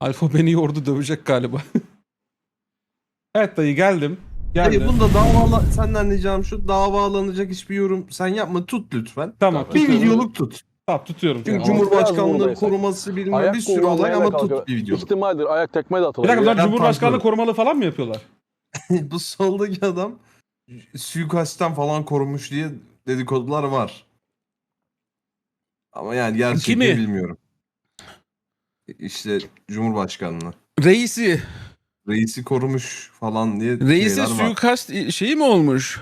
Alfa beni yordu dövecek galiba. evet dayı geldim. Hayır Geldim. bunda dava senden ricam şu davalanacak hiçbir yorum sen yapma tut lütfen. Tamam. Bir tutuyorum. videoluk tut. Tamam tutuyorum. Çünkü Ama Cumhurbaşkanlığı biraz koruması bilmem Ayak bir sürü olay ama tut bir videoluk. İhtimaldir ayak tekme de Bir atılır. dakika bunlar Ben Cumhurbaşkanlığı korumalı falan mı yapıyorlar? Bu soldaki adam suikastten falan korunmuş diye dedikodular var. Ama yani gerçekten Kimi? bilmiyorum. İşte Cumhurbaşkanlığı. Reisi. Reisi korumuş falan diye Reisi şeyler var. suikast şeyi mi olmuş?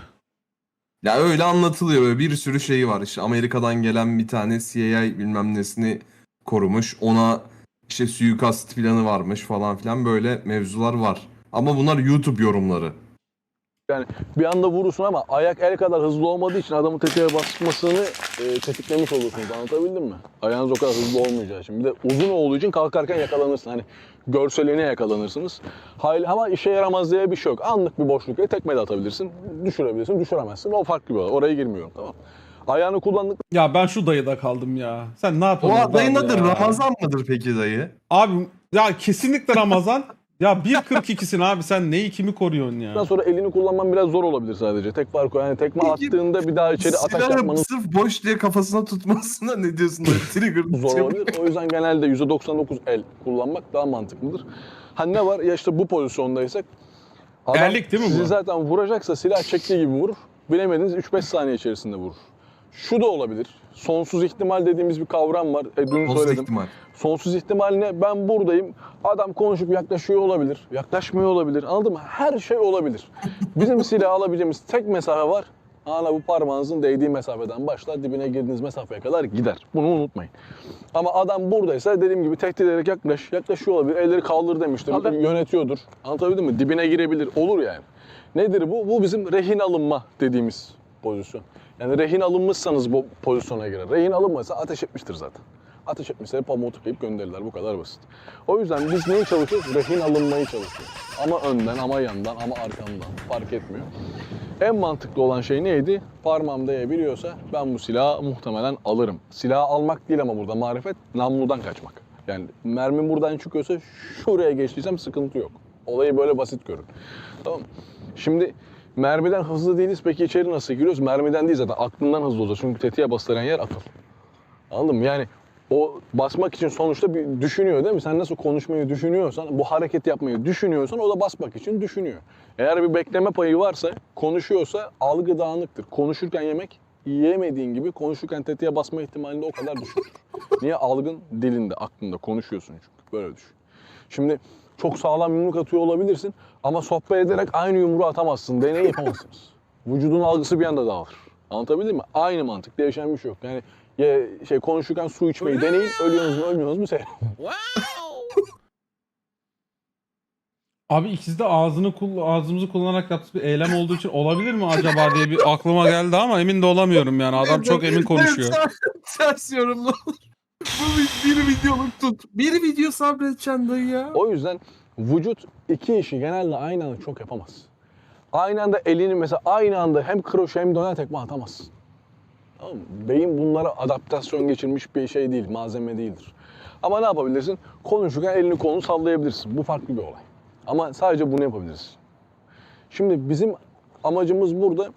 Ya öyle anlatılıyor böyle bir sürü şeyi var. İşte Amerika'dan gelen bir tane CIA bilmem nesini korumuş. Ona işte suikast planı varmış falan filan böyle mevzular var. Ama bunlar YouTube yorumları. Bir anda vurursun ama ayak el kadar hızlı olmadığı için adamın tetiğe basmasını e, tetiklemiş olursunuz. Anlatabildim mi? Ayağınız o kadar hızlı olmayacağı için. Bir de uzun olduğu için kalkarken yakalanırsın. Hani görseline yakalanırsınız. Hayli, ama işe yaramaz diye bir şey yok. Anlık bir boşluk yok. Tekme de atabilirsin. Düşürebilirsin, düşüremezsin. O farklı bir olay. Oraya girmiyorum tamam. Ayağını kullandık Ya ben şu dayıda kaldım ya. Sen ne O yapıyorsun? abi adı ya? Ramazan mıdır peki dayı? Abi ya kesinlikle Ramazan. ya 1.42'sin abi sen neyi kimi koruyorsun ya? Ondan sonra elini kullanman biraz zor olabilir sadece. Tek farkı o. yani tekme Peki, attığında bir daha içeri ateş Silahı yapmanız sırf boş diye kafasına tutmasına ne diyorsun dayı? Trigger. zor olabilir. O yüzden genelde %99 el kullanmak daha mantıklıdır. Ha ne var? Ya işte bu pozisyondaysak adam Erlik değil mi bu? sizi zaten vuracaksa silah çektiği gibi vurur. Bilemediniz 3-5 saniye içerisinde vurur. Şu da olabilir. Sonsuz ihtimal dediğimiz bir kavram var. E, dün Olsa söyledim. ihtimal. Sonsuz ihtimal ne? Ben buradayım. Adam konuşup yaklaşıyor olabilir. Yaklaşmıyor olabilir. Anladın mı? Her şey olabilir. Bizim silah alabileceğimiz tek mesafe var. Ana bu parmağınızın değdiği mesafeden başlar. Dibine girdiğiniz mesafeye kadar gider. Bunu unutmayın. Ama adam buradaysa dediğim gibi tehdit ederek yaklaş. Yaklaşıyor olabilir. Elleri kaldır demiştir. Yönetiyordur. Anlatabildim mi? Dibine girebilir. Olur yani. Nedir bu? Bu bizim rehin alınma dediğimiz pozisyon. Yani rehin alınmışsanız bu pozisyona girer. Rehin alınmasa ateş etmiştir zaten. Ateş etmişleri pamuğu tıkayıp gönderirler. Bu kadar basit. O yüzden biz neyi çalışıyoruz? Rehin alınmayı çalışıyoruz. Ama önden, ama yandan, ama arkamdan. Fark etmiyor. En mantıklı olan şey neydi? Parmağım değebiliyorsa ben bu silahı muhtemelen alırım. Silahı almak değil ama burada marifet, namludan kaçmak. Yani mermi buradan çıkıyorsa şuraya geçtiysem sıkıntı yok. Olayı böyle basit görün. Tamam? Şimdi mermiden hızlı değiliz. Peki içeri nasıl giriyoruz? Mermiden değil zaten. Aklından hızlı olacak. Çünkü tetiğe bastıran yer akıl. Anladın mı? Yani o basmak için sonuçta bir düşünüyor değil mi? Sen nasıl konuşmayı düşünüyorsan, bu hareketi yapmayı düşünüyorsan o da basmak için düşünüyor. Eğer bir bekleme payı varsa, konuşuyorsa algı dağınıktır. Konuşurken yemek yiyemediğin gibi konuşurken tetiğe basma ihtimalinde o kadar düşüktür. Niye? Algın dilinde, aklında konuşuyorsun çünkü. Böyle düşün. Şimdi çok sağlam yumruk atıyor olabilirsin ama sohbet ederek aynı yumruğu atamazsın. Deney yapamazsınız. Vücudun algısı bir anda dağılır. Anlatabildim mi? Aynı mantık. Değişen bir şey yok. Yani ya şey konuşurken su içmeyi deneyin. Ölüyorsunuz mu ölmüyorsunuz mu seyredin. Abi ikisi de ağzını kull- ağzımızı kullanarak yaptığı bir eylem olduğu için olabilir mi acaba diye bir aklıma geldi ama emin de olamıyorum yani. Adam çok emin konuşuyor. Ters yorumlar. Bir, videoluk tut. Bir video sabredeceksin dayı ya. O yüzden vücut iki işi genelde aynı anda çok yapamaz. Aynı anda elini mesela aynı anda hem kroşe hem döner tekme atamazsın. Tamam? Beyin bunlara adaptasyon geçirmiş bir şey değil, malzeme değildir. Ama ne yapabilirsin? Konuşurken elini kolunu sallayabilirsin. Bu farklı bir olay. Ama sadece bunu yapabilirsin. Şimdi bizim amacımız burada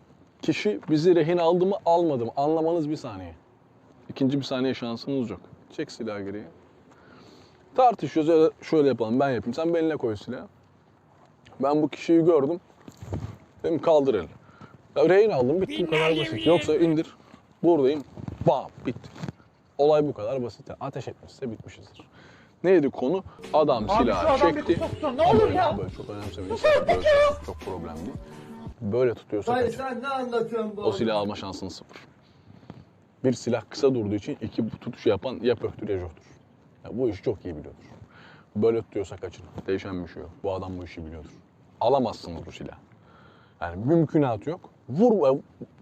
kişi bizi rehin aldı mı almadı mı anlamanız bir saniye. İkinci bir saniye şansınız yok. Çek silahı geriye. Tartışıyoruz öyle şöyle yapalım ben yapayım. Sen beline koy silahı. Ben bu kişiyi gördüm. Dedim kaldır elini. Ya rehin aldım bitti bu kadar basit. Yoksa indir. Buradayım. Bam bitti. Olay bu kadar basit. Yani ateş etmişse bitmişizdir. Neydi konu? Adam silahı çekti. Ne olur ya. Böyle çok önemsemeyin. Böyle çok problem değil. Böyle tutuyorsa Hayır sen ne anlatıyorsun bu? O silah alma şansın sıfır. Bir silah kısa durduğu için iki tutuşu yapan ya pöhtür ya johtur. Ya bu işi çok iyi biliyordur. Böyle tutuyorsa kaçın. Değişen bir şey yok. Bu adam bu işi biliyordur. Alamazsınız bu silah. Yani mümkünatı yok. Vur,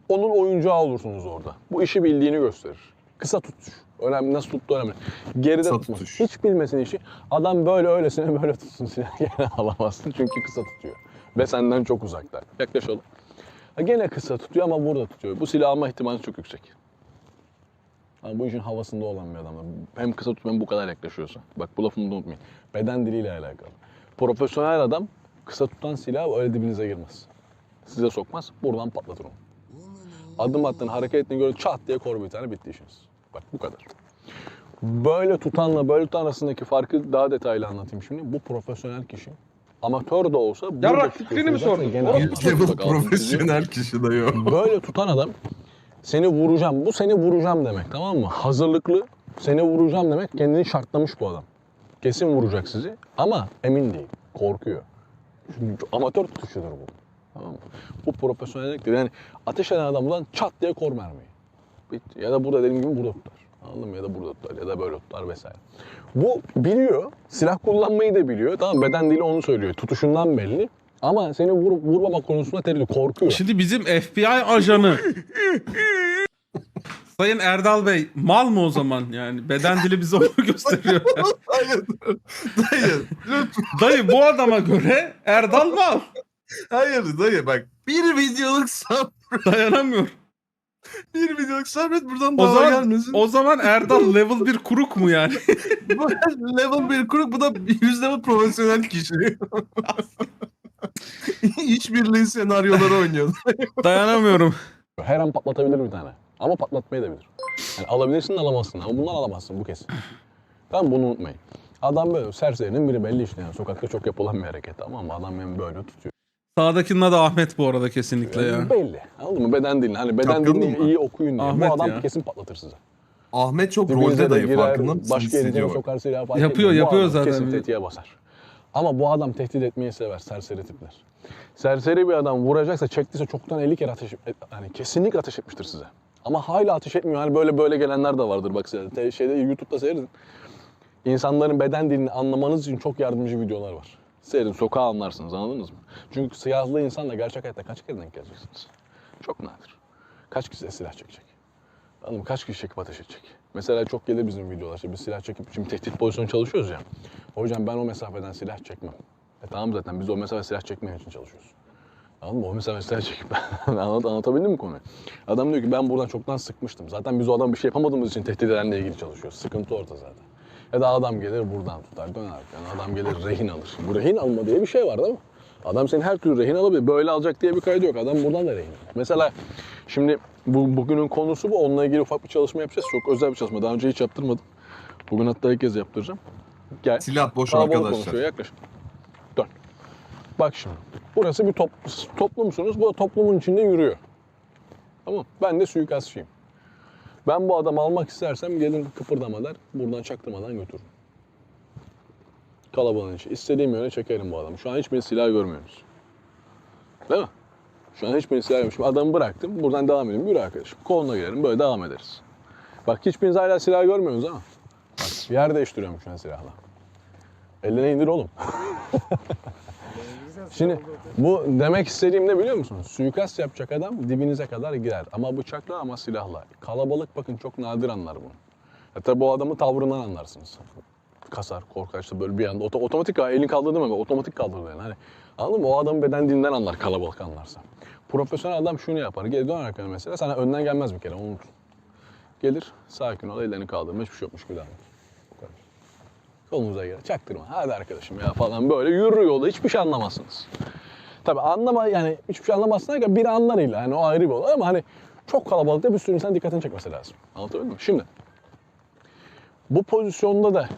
onun oyuncağı olursunuz orada. Bu işi bildiğini gösterir. Kısa tutuş. Önemli. Nasıl tuttuğu önemli. Geride Kısa tutma. tutuş. Hiç bilmesin işi. Adam böyle öylesine böyle tutsun silah. Gene alamazsın çünkü kısa tutuyor. Ve senden çok uzakta. Yaklaşalım. Gene kısa tutuyor ama burada tutuyor. Bu silah alma ihtimali çok yüksek. Ama bu işin havasında olan bir adam. Hem kısa tut hem bu kadar yaklaşıyorsa. Bak bu lafımı da unutmayın. Beden diliyle alakalı. Profesyonel adam kısa tutan silah öyle dibinize girmez. Size sokmaz. Buradan patlatır onu. Adım attın, hareket ettiğini göre çat diye kor bir tane bitti işiniz. Bak bu kadar. Böyle tutanla böyle tutan arasındaki farkı daha detaylı anlatayım şimdi. Bu profesyonel kişi. Amatör de olsa burada Yarrak fikrini mi sordun? Bak, çiziyorum. profesyonel kişi de yok. Böyle tutan adam seni vuracağım. Bu seni vuracağım demek tamam mı? Hazırlıklı seni vuracağım demek kendini şartlamış bu adam. Kesin vuracak sizi ama emin değil. Korkuyor. Çünkü amatör tutuşudur bu. Tamam mı? Bu profesyonelliktir. Yani ateş eden adamdan çat diye kor mermiyi. Bitti. Ya da burada dediğim gibi burada tutar. Anladın mı? Ya da burada tutar ya da böyle tutar vesaire. Bu biliyor. Silah kullanmayı da biliyor. Tamam beden dili onu söylüyor. Tutuşundan belli. Ama seni vur, vurmama konusunda tereddüt korkuyor. Şimdi bizim FBI ajanı Sayın Erdal Bey mal mı o zaman yani beden dili bize onu gösteriyor. Hayır. Dayı. lütfen. Dayı bu adama göre Erdal mal. Hayır dayı bak. Bir videoluk sab Dayanamıyor. bir videoluk sabret buradan O daha zaman, gelmesin. o zaman Erdal level 1 kuruk mu yani? Bu level 1 kuruk bu da 100 level profesyonel kişi. İşbirliği senaryoları oynuyor. Dayanamıyorum. Her an patlatabilir bir tane. Ama patlatmayı da bilir. Yani alabilirsin de alamazsın ama bundan alamazsın bu kesin. Tamam bunu unutmayın. Adam böyle serserinin biri belli işte yani sokakta çok yapılan bir hareket tamam mı? Adam beni böyle tutuyor. Sağdakinin adı Ahmet bu arada kesinlikle ya. Belli. Anladın mı? Beden dilini. Hani beden dilini mı? iyi okuyun diye. Ahmet bu adam ya. kesin patlatır size. Ahmet çok Dibinize rolde de dayı girer, farkında mısın? Başka yerine Hissediyor sokar silahı fark Yapıyor, etmiyor. Bu yapıyor adam zaten. Kesin tetiğe basar. Ama bu adam tehdit etmeyi sever. Serseri tipler. Serseri bir adam vuracaksa çektiyse çoktan 50 kere ateş yani kesinlikle ateş etmiştir size. Ama hala ateş etmiyor. Hani böyle böyle gelenler de vardır bak size. Şeyde YouTube'da seyredin. İnsanların beden dilini anlamanız için çok yardımcı videolar var. Seyredin sokağa anlarsınız anladınız mı? Çünkü siyahlı insanla gerçek hayatta kaç kere denk geleceksiniz? Çok nadir. Kaç kişi silah çekecek? Anladın mı? Kaç kişi çekip ateş edecek? Mesela çok gelir bizim videolar. İşte biz silah çekip şimdi tehdit pozisyonu çalışıyoruz ya. Hocam ben o mesafeden silah çekmem. E tamam zaten biz o mesafe silah çekmeyen için çalışıyoruz. Anladın mı? O mesafe silah çekip Anlat, anlatabildim mi konuyu? Adam diyor ki ben buradan çoktan sıkmıştım. Zaten biz o adam bir şey yapamadığımız için tehdit edenle ilgili çalışıyoruz. Sıkıntı orada zaten. Ya da adam gelir buradan tutar döner arkadan. Adam gelir rehin alır. Bu rehin alma diye bir şey var değil mi? Adam seni her türlü rehin alabilir. Böyle alacak diye bir kaydı yok. Adam buradan da rehin alır. Mesela şimdi bu, bugünün konusu bu. Onunla ilgili ufak bir çalışma yapacağız. Çok özel bir çalışma. Daha önce hiç yaptırmadım. Bugün hatta ilk kez yaptıracağım. Gel. Silah boş Kalabalık arkadaşlar. konuşuyor. Yaklaş. Dön. Bak şimdi. Burası bir top, toplumsunuz. Bu toplumun içinde yürüyor. Tamam. Ben de suikastçıyım. Ben bu adamı almak istersem gelin kıpırdamadan buradan çaktırmadan götürürüm. Kalabalığın içi. İstediğim yöne çekerim bu adamı. Şu an hiçbir silah görmüyoruz. Değil mi? Şu an hiçbir silah görmüyorum. Adamı bıraktım. Buradan devam edelim. Yürü arkadaşım. Koluna girelim. Böyle devam ederiz. Bak hiçbiriniz hala silah görmüyorsunuz ama. Bak yer değiştiriyorum şu an silahla. Eline indir oğlum. Şimdi bu demek istediğim ne biliyor musunuz? Suikast yapacak adam dibinize kadar girer. Ama bıçakla ama silahla. Kalabalık bakın çok nadir anlar bunu. Hatta bu adamı tavrından anlarsınız. Kasar, korkar işte böyle bir anda. Oto- otomatik ha, elini kaldırdı mı? Otomatik kaldırdı yani. Hani, anladın mı? O adamın beden dilinden anlar kalabalık anlarsa. Profesyonel adam şunu yapar. Geri dön arkana mesela. Sana önden gelmez bir kere onu unut. Gelir sakin ol ellerini kaldırma hiçbir şey yokmuş gibi kadar. Kolunuza göre çaktırma. Hadi arkadaşım ya falan böyle yürü yolda hiçbir şey anlamazsınız. Tabii anlama yani hiçbir şey anlamazsın derken biri anlar illa. Yani o ayrı bir olay ama hani çok kalabalıkta bir sürü insan dikkatini çekmesi lazım. Anlatabildim mi? Şimdi bu pozisyonda da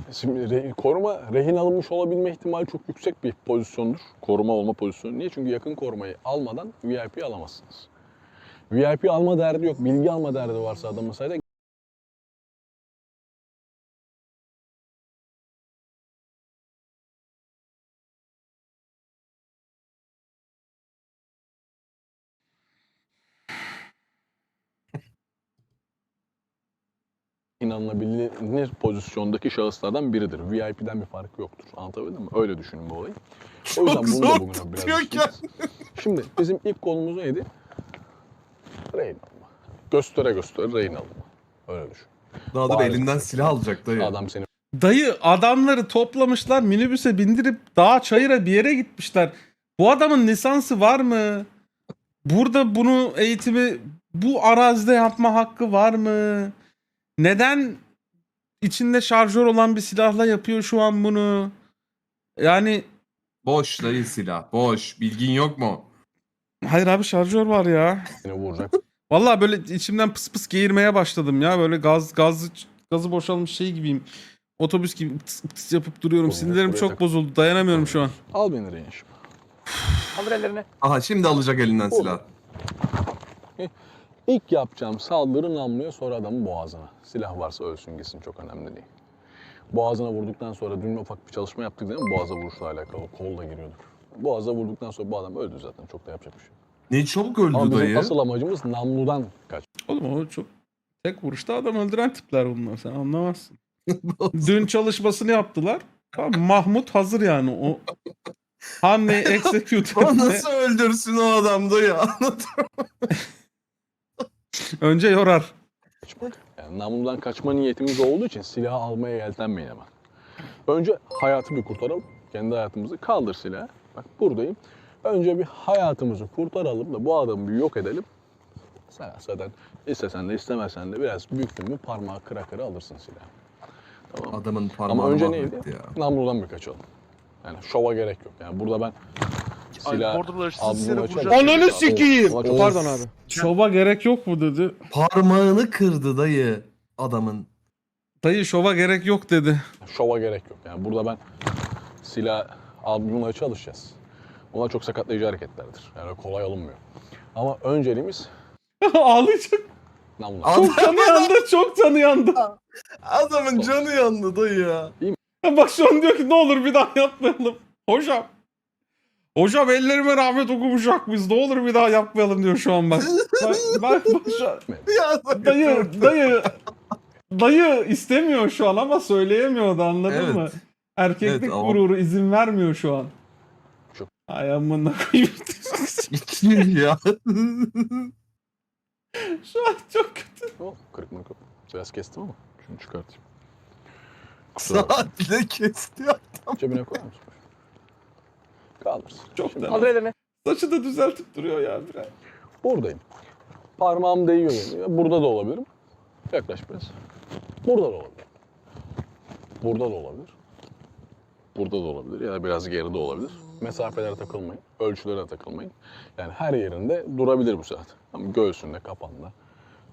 koruma rehin alınmış olabilme ihtimali çok yüksek bir pozisyondur. Koruma olma pozisyonu. Niye? Çünkü yakın korumayı almadan VIP alamazsınız. VIP alma derdi yok. Bilgi alma derdi varsa adamın sayede inanılabilir pozisyondaki şahıslardan biridir. VIP'den bir farkı yoktur. Anlatabildim mi? Öyle düşünün bu olayı. O yüzden Çok bunu da bugün biraz işleyeceğiz. Şimdi bizim ilk konumuz neydi? Rehin alma. Göstere göstere rehin alma. Öyle düşün. Daha da elinden silah alacak dayı. Adam seni Dayı adamları toplamışlar minibüse bindirip dağa çayıra bir yere gitmişler. Bu adamın lisansı var mı? Burada bunu eğitimi bu arazide yapma hakkı var mı? Neden içinde şarjör olan bir silahla yapıyor şu an bunu? Yani Boş dayı silah. Boş. Bilgin yok mu? hayır abi şarjör var ya. Seni vuracak. Vallahi böyle içimden pıs pıs geğirmeye başladım ya. Böyle gaz gazı gazı boşalmış şey gibiyim. Otobüs gibi tıs tıs yapıp duruyorum. Oğlum, Sinirlerim buraya çok tak- bozuldu. Dayanamıyorum şu an. Al beni şimdi. Kaldır ellerini. Aha şimdi alacak elinden silah. İlk yapacağım saldırı namluya sonra adamın boğazına. Silah varsa ölsün gitsin çok önemli değil. Boğazına vurduktan sonra dün ufak bir çalışma yaptık değil mi? Boğaza vuruşla alakalı. Kolla giriyorduk. Boğaza vurduktan sonra bu adam öldü zaten. Çok da yapacak bir şey. yok. Ne çabuk öldü Ama bizim dayı. asıl amacımız namludan kaç. Oğlum o çok tek vuruşta adam öldüren tipler bunlar. Sen anlamazsın. Dün çalışmasını yaptılar. Tamam, Mahmut hazır yani. O hamleyi execute O etme. nasıl öldürsün o adam dayı? Anlat. Önce yorar. Yani namludan kaçma niyetimiz olduğu için silahı almaya yeltenmeyin hemen. Önce hayatı bir kurtaralım. Kendi hayatımızı kaldır silahı. Bak buradayım. Önce bir hayatımızı kurtaralım da bu adamı bir yok edelim. Sen zaten istesen de istemesen de biraz büktün mü parmağı kıra kıra alırsın silahı. Tamam. Adamın parmağını Ama önce neydi? ya. Namludan bir kaçalım. Yani şova gerek yok. Yani burada ben silah Borderları abimi sizlere vuracak. Ananı sikeyim! Pardon abi. Şova gerek yok mu dedi. Parmağını kırdı dayı adamın. Dayı şova gerek yok dedi. Şova gerek yok. Yani burada ben silah albümüne çalışacağız. Bunlar çok sakatlayıcı hareketlerdir. Yani kolay alınmıyor. Ama önceliğimiz Ağlayacak. namlu. Ad- Çok canı yandı. Çok canı yandı. Adamın canı yandı dayı ya. Bak şu an diyor ki ne olur bir daha yapmayalım. Hocam. Hocam ellerime rahmet okumuşak biz. Ne olur bir daha yapmayalım diyor şu an bak. Bak, bak, bak şu an. Ya Dayı, dayı. Dayı istemiyor şu an ama söyleyemiyor da anladın Evet. mı? Erkeklik Evet, ama- gururu izin vermiyor şu an. Çok- Ay amına koyayım. ya. şu an çok kötü. O kırık mırık. Biraz kestim ama şunu çıkartayım. Kusura bakma. Saat bile kesti ya. Cebine koyar mısın? Kaldırsın. Çok Şimdi da- Kaldır ellerini. Saçı da düzeltip duruyor ya biraz. buradayım. Parmağım değiyor yani. Burada da olabilirim. Yaklaş biraz. Burada da olabilir. Burada da olabilir. Burada da olabilir ya da biraz geride olabilir. Mesafelere takılmayın, ölçülere takılmayın. Yani her yerinde durabilir bu saat. Ama göğsünde, kapanda.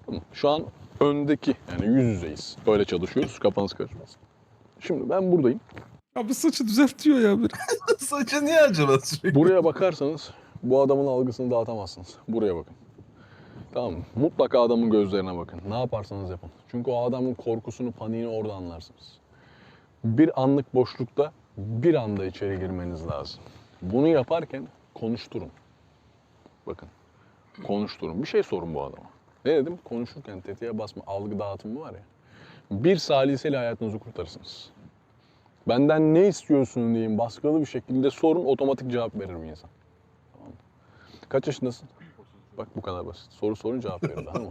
Tamam. Şu an öndeki yani yüz yüzeyiz. Böyle çalışıyoruz. Kafanız karışmasın. Şimdi ben buradayım. Abi saçı düzeltiyor ya biraz. Saçı niye acaba sürekli? Buraya bakarsanız bu adamın algısını dağıtamazsınız. Buraya bakın. Tamam mı? Mutlaka adamın gözlerine bakın. Ne yaparsanız yapın. Çünkü o adamın korkusunu, paniğini orada anlarsınız. Bir anlık boşlukta bir anda içeri girmeniz lazım. Bunu yaparken konuşturun. Bakın. Konuşturun. Bir şey sorun bu adama. Ne dedim? Konuşurken tetiğe basma, algı dağıtımı var ya. Bir saliseyle hayatınızı kurtarırsınız. Benden ne istiyorsun diyeyim baskılı bir şekilde sorun otomatik cevap verir bir insan. Tamam? Kaç yaşındasın? Bak bu kadar basit. Soru sorun cevap verir daha mı?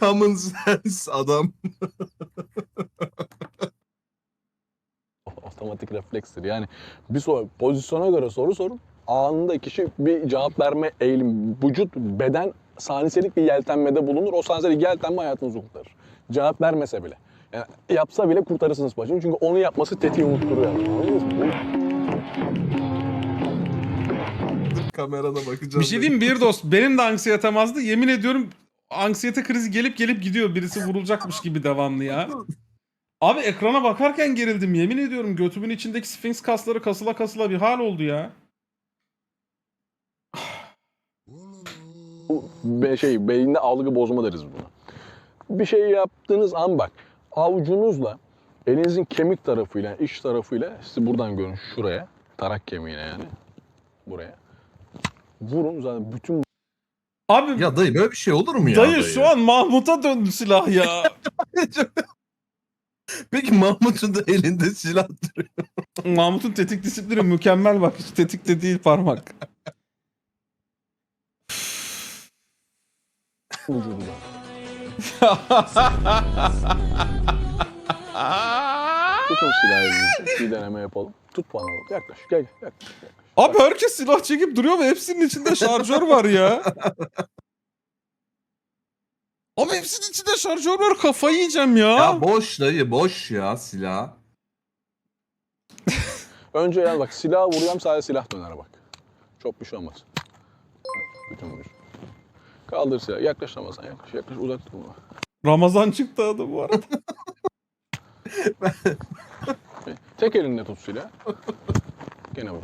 Common sense adam. otomatik reflekstir. Yani bir soru, pozisyona göre soru sorun. Anında kişi bir cevap verme eğilim, vücut, beden saniselik bir yeltenmede bulunur. O saniselik yeltenme hayatınızı kurtarır. Cevap vermese bile. Yani yapsa bile kurtarırsınız başını. Çünkü onu yapması tetiği unutturuyor. Anladınız mı? Bu- Kamerana bakacağım. Bir şey diyeyim bir dost benim de anksiyetem azdı. Yemin ediyorum anksiyete krizi gelip gelip gidiyor. Birisi vurulacakmış gibi devamlı ya. Abi ekrana bakarken gerildim. Yemin ediyorum götümün içindeki sfinks kasları kasıla kasıla bir hal oldu ya. Bu be- şey beyinde algı bozma deriz buna. Bir şey yaptığınız an bak avucunuzla elinizin kemik tarafıyla iç tarafıyla sizi buradan görün şuraya tarak kemiğine yani buraya vurun zaten bütün Ya Abi dayı böyle bir şey olur mu ya? dayı, şu an Mahmut'a döndü silah ya. Peki Mahmut'un da elinde silah duruyor. Mahmut'un tetik disiplini mükemmel bak. Hiç tetikte değil parmak. Tutun silahı elinizi. Bir deneme yapalım. Tut bana bak. Yaklaş. Gel gel. Yaklaş. yaklaş. Abi herkes silah çekip duruyor ve hepsinin içinde şarjör var ya. Abi hepsinin içinde şarjör var kafayı yiyeceğim ya. Ya boş dayı boş ya silah. Önce yani bak silah vuruyorum sadece silah döner bak. Çok bir şey olmaz. Bütün vuruş. Kaldır silahı. Yaklaş Ramazan yaklaş. Yaklaş uzak bunu. Ramazan çıktı adı bu arada. Tek elinle tut silahı. Gene vur.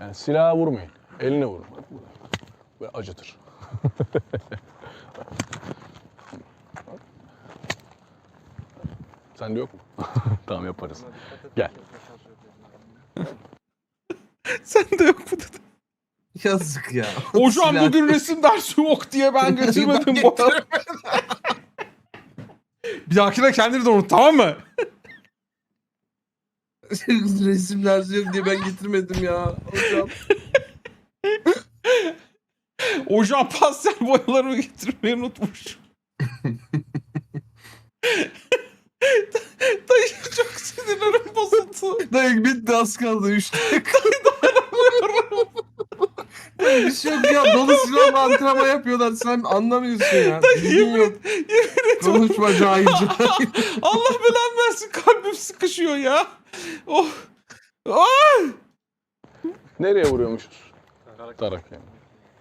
Yani silaha vurmayın. Eline vurun. Ve acıtır. Sende yok mu? tamam yaparız. Gel. Sen de yok mu dedim. Yazık ya. Hocam Silah- bugün resim dersi yok diye ben getirmedim bu arada. Bir dahakine kendini de unut tamam mı? Resimler yok diye ben getirmedim ya. Hocam. Hocam pastel boyalarımı getirmeyi unutmuş. Dayı çok sinirlerim bozuldu. Dayı bitti az kaldı. Üç dakika. Bir şey yok ya. Dolu silahla antrenman yapıyorlar. Sen anlamıyorsun ya. Bilgin yok. Yemin ediyorum. Konuşma cahil cahil. Allah belanı versin kalbim sıkışıyor ya. Oh. Ah! Nereye vuruyormuşuz? Tarak yani.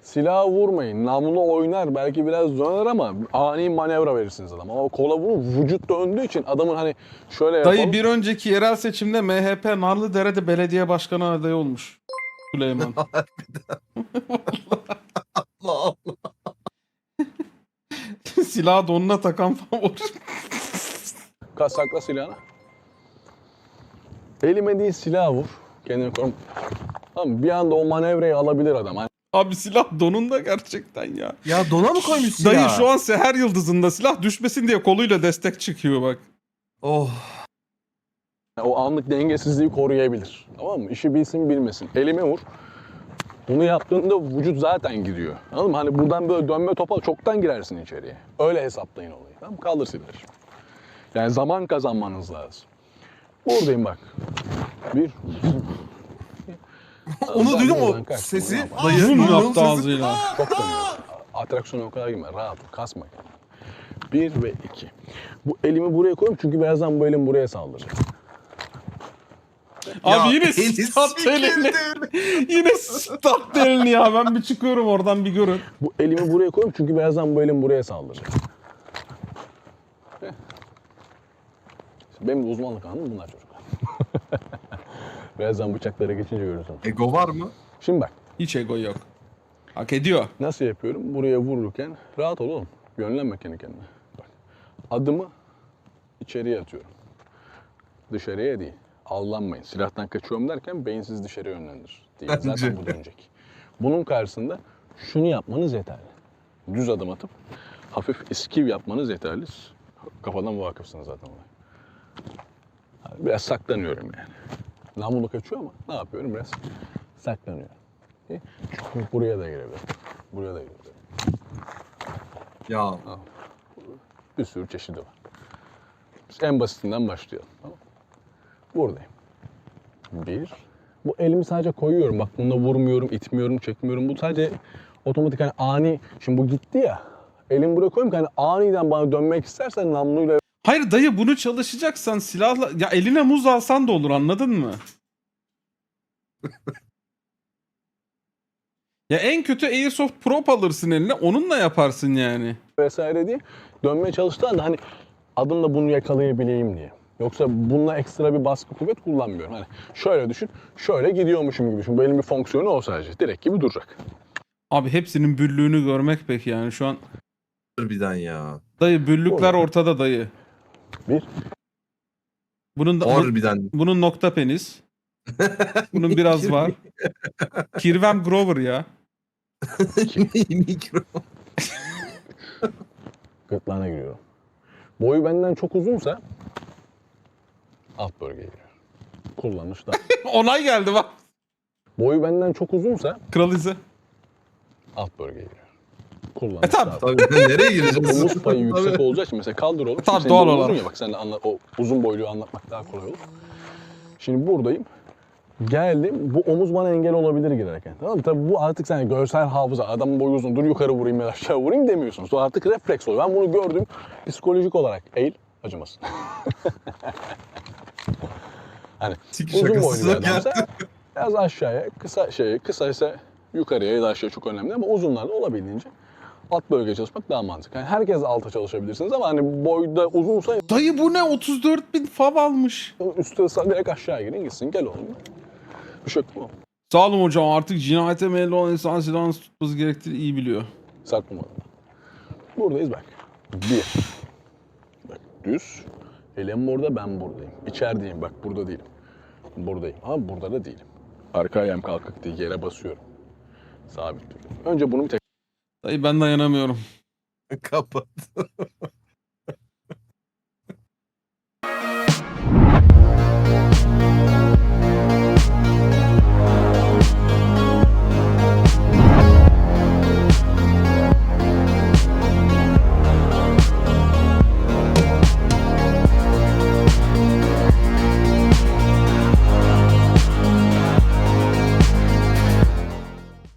Silahı vurmayın. Namlu oynar. Belki biraz döner ama ani manevra verirsiniz adam. Ama kola bunu vücut döndüğü için adamın hani şöyle yapalım. Dayı bir önceki yerel seçimde MHP Narlıdere'de belediye başkanı adayı olmuş. Süleyman. Allah Silahı donuna takan falan olur. Kas sakla silahını. Elime değil silah vur. Kendini korum. Tamam bir anda o manevrayı alabilir adam. Hani Abi silah donunda gerçekten ya. Ya dona mı koymuş silah? Dayı şu an seher yıldızında silah düşmesin diye koluyla destek çıkıyor bak. Oh. O anlık dengesizliği koruyabilir. Tamam mı? İşi bilsin bilmesin. Elime vur. Bunu yaptığında vücut zaten gidiyor. Anladın mı? Hani buradan böyle dönme topa çoktan girersin içeriye. Öyle hesaplayın olayı. Tamam mı? Kaldır silahı şimdi. Yani zaman kazanmanız lazım. Buradayım bak. Bir. Onu duydun mu? Sesi. Dayı. Musun yaptı ağzıyla. Çok dönüyor. Atraksiyona o kadar girme. Rahat ol. Kasma kendini. Bir ve iki. Bu elimi buraya koyayım çünkü birazdan bu elim buraya saldıracak. Abi Ya, yine stat elini. yine stat elini ya. Ben bir çıkıyorum oradan bir görün. Bu elimi buraya koyayım çünkü birazdan bu elim buraya saldıracak. Benim de uzmanlık alanım bunlar çocuklar. birazdan bıçaklara geçince görürsün. Ego var mı? Şimdi bak Hiç ego yok. Hak ediyor. nasıl yapıyorum? Buraya vururken rahat ol oğlum. Yönlenme kendi kendine. Bak. Adımı içeriye atıyorum. Dışarıya değil. Allanmayın. Silahtan kaçıyorum derken beyinsiz dışarı yönlendir. Değil. Zaten bu dönecek. Bunun karşısında şunu yapmanız yeterli. Düz adım atıp hafif iskiv yapmanız yeterli. Kafadan vakıfsınız zaten. Yani Biraz saklanıyorum yani. Namlu kaçıyor ama ne yapıyorum? Biraz saklanıyorum. İyi. Çünkü buraya da girebilirim. Buraya da girebilirim. Ya. Bir sürü çeşidi var. Biz en basitinden başlayalım. Tamam? Buradayım. Bir. Bu elimi sadece koyuyorum. Bak bunda vurmuyorum, itmiyorum, çekmiyorum. Bu sadece otomatik hani ani. Şimdi bu gitti ya. Elimi buraya koyayım ki hani aniden bana dönmek istersen namluyla Hayır dayı bunu çalışacaksan silahla... Ya eline muz alsan da olur anladın mı? ya en kötü Airsoft Prop alırsın eline onunla yaparsın yani. vesaire diye dönmeye çalıştığı anda hani adımla bunu yakalayabileyim diye. Yoksa bununla ekstra bir baskı kuvvet kullanmıyorum. Hani şöyle düşün, şöyle gidiyormuşum gibi düşün. Bu elin bir fonksiyonu o sadece. Direkt gibi duracak. Abi hepsinin büllüğünü görmek peki yani şu an. Harbiden ya. Dayı büllükler Olur. ortada dayı. Bir. Bunun da, Harbiden. bunun nokta penis. Bunun biraz var. Kirvem Grover ya. Mikro. Gırtlağına giriyorum. Boyu benden çok uzunsa alt bölgeye giriyor. Kullanış da. Onay geldi bak. Boyu benden çok uzunsa Kral izi. alt bölgeye giriyor. Kullanış E tabi. da. Tabii nereye gireceğiz? Omuz payı yüksek Tabii. olacağı için mesela kaldır oğlum. Tabii, Senin doğal olarak. uzun Ya, bak sen anla, o uzun boyluyu anlatmak daha kolay olur. Şimdi buradayım. Geldim. Bu omuz bana engel olabilir girerken. Tamam mı? Tabii bu artık sen görsel hafıza. Adamın boyu uzun. Dur yukarı vurayım ya da aşağı vurayım demiyorsunuz. O artık refleks oluyor. Ben bunu gördüm. Psikolojik olarak eğil. Acımasın. hani Sik uzun boylu bir adamsa biraz aşağıya, kısa şey, kısa ise yukarıya ya da aşağıya çok önemli ama uzunlarda olabildiğince alt bölgeye çalışmak daha mantıklı. Yani herkes alta çalışabilirsiniz ama hani boyda uzunsa Dayı bu ne 34 bin fav almış. üstte direkt aşağı girin gitsin gel oğlum. Bir şey yok mu? Sağ olun hocam artık cinayete meyilli olan insan silahını tutması gerektiğini iyi biliyor. Saklı mı? Buradayız bak. Bir. Bak düz. Elim burada ben buradayım. İçerideyim bak burada değilim. Buradayım ama burada da değilim. Arka ayağım kalkık değil yere basıyorum. Sabit duruyorum. Önce bunu bir tek Dayı ben dayanamıyorum. Kapat.